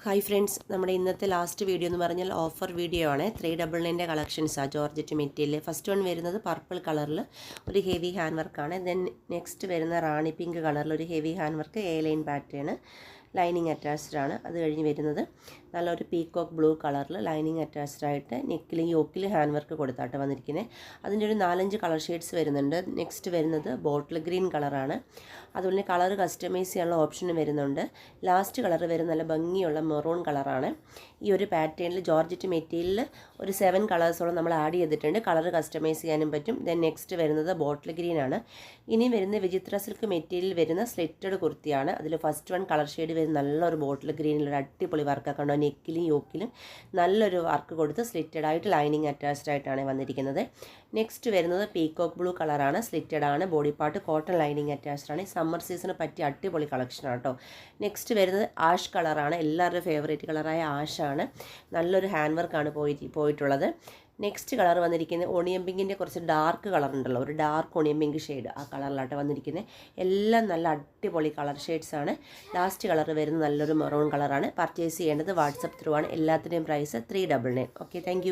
Hi friends നമ്മുടെ ഇന്നത്തെ last video എന്ന് പറഞ്ഞാൽ ഓഫർ വീഡിയോ ആണ്. ത്രീ ഡബിൾ നയന്റെ കളക്ഷൻസാണ് ജോർജറ്റ് മെറ്റീരിയൽ ഫസ്റ്റ് വൺ വരുന്നത് പർപ്പിൾ കളറിൽ ഒരു ഹെവി ഹാൻഡ് വർക്കാണ് ദെൻ നെക്സ്റ്റ് വരുന്ന റാണി പിങ്ക് കളറിൽ ഒരു heavy hand work A line pattern lining attached ആണ്. അത് കഴിഞ്ഞ് വരുന്നത് നല്ലൊരു പീക്കോക്ക് ബ്ലൂ കളറിൽ ലൈനിങ് അറ്റാച്ച്ഡ് ആയിട്ട് നെക്കിലും യോക്കിൽ ഹാൻഡ് വർക്ക് കൊടുത്താട്ട് വന്നിരിക്കുന്നത് അതിന്റെ ഒരു നാലഞ്ച് കളർ ഷെയ്ഡ്സ് വരുന്നുണ്ട്. നെക്സ്റ്റ് വരുന്നത് ബോട്ടിൽ ഗ്രീൻ കളറാണ്. അതുപോലെ കളർ കസ്റ്റമൈസ് ചെയ്യാനുള്ള ഓപ്ഷനും വരുന്നുണ്ട്. ലാസ്റ്റ് കളർ വരുന്ന നല്ല ഭംഗിയുള്ള മെറൂൺ കളറാണ്. ഈ ഒരു പാറ്റേണിൽ ജോർജറ്റ് മെറ്റീരിയലിൽ ഒരു സെവൻ കളേഴ്സോളം നമ്മൾ ആഡ് ചെയ്തിട്ടുണ്ട്. കളർ കസ്റ്റമൈസ് ചെയ്യാനും പറ്റും. ദെൻ നെക്സ്റ്റ് വരുന്നത് ബോട്ടിൽ ഗ്രീൻ ആണ് ഇനി വരുന്ന വിചിത്ര സിൽക്ക് മെറ്റീരിയൽ വരുന്ന സ്ലിറ്റഡ് കുർത്തിയാണ്. അതിൽ ഫസ്റ്റ് വൺ കളർ ഷെയ്ഡ് വരുന്ന നല്ലൊരു ബോട്ടിൽ ഗ്രീനിൽ ഒരു അടിപൊളി വർക്കൊക്കെ ഉണ്ടോ നെക്കിലും യോക്കിലും നല്ലൊരു വർക്ക് കൊടുത്ത് സ്ലിറ്റഡ് ആയിട്ട് ലൈനിങ് അറ്റാച്ച്ഡ് ആയിട്ടാണ് വന്നിരിക്കുന്നത്. നെക്സ്റ്റ് വരുന്നത് പീകോക്ക് ബ്ലൂ കളറാണ് സ്ലിറ്റഡ് ആണ്. Body part cotton lining attached ആണ്. സമ്മർ സീസണ് പറ്റിയ അടിപൊളി കളക്ഷനാണ് കേട്ടോ നെക്സ്റ്റ് വരുന്നത് ആഷ് കളറാണ്. എല്ലാവരുടെയും ഫേവറേറ്റ് കളറായ ആഷാണ്. നല്ലൊരു ഹാൻഡ് വർക്കാണ് പോയി പോയിട്ടുള്ളത്. നെക്സ്റ്റ് കളർ വന്നിരിക്കുന്നത് ഓണിയൻ പിങ്കിന്റെ കുറച്ച് ഡാർക്ക് കളർ ഉണ്ടല്ലോ. ഒരു ഡാർക്ക് ഓണിയൻ പിങ്ക് ഷെയ്ഡ് ആ കളറിലാട്ട് വന്നിരിക്കുന്നത് എല്ലാം നല്ല അടിപൊളി കളർ ഷെയ്ഡ്സ് ആണ്. ലാസ്റ്റ് കളർ വരുന്ന നല്ലൊരു മെറൂൺ കളറാണ് പർച്ചേസ് ചെയ്യേണ്ടത് വാട്സപ്പ് ത്രൂ ആണ്. എല്ലാത്തിന്റെയും price three double nine okay thank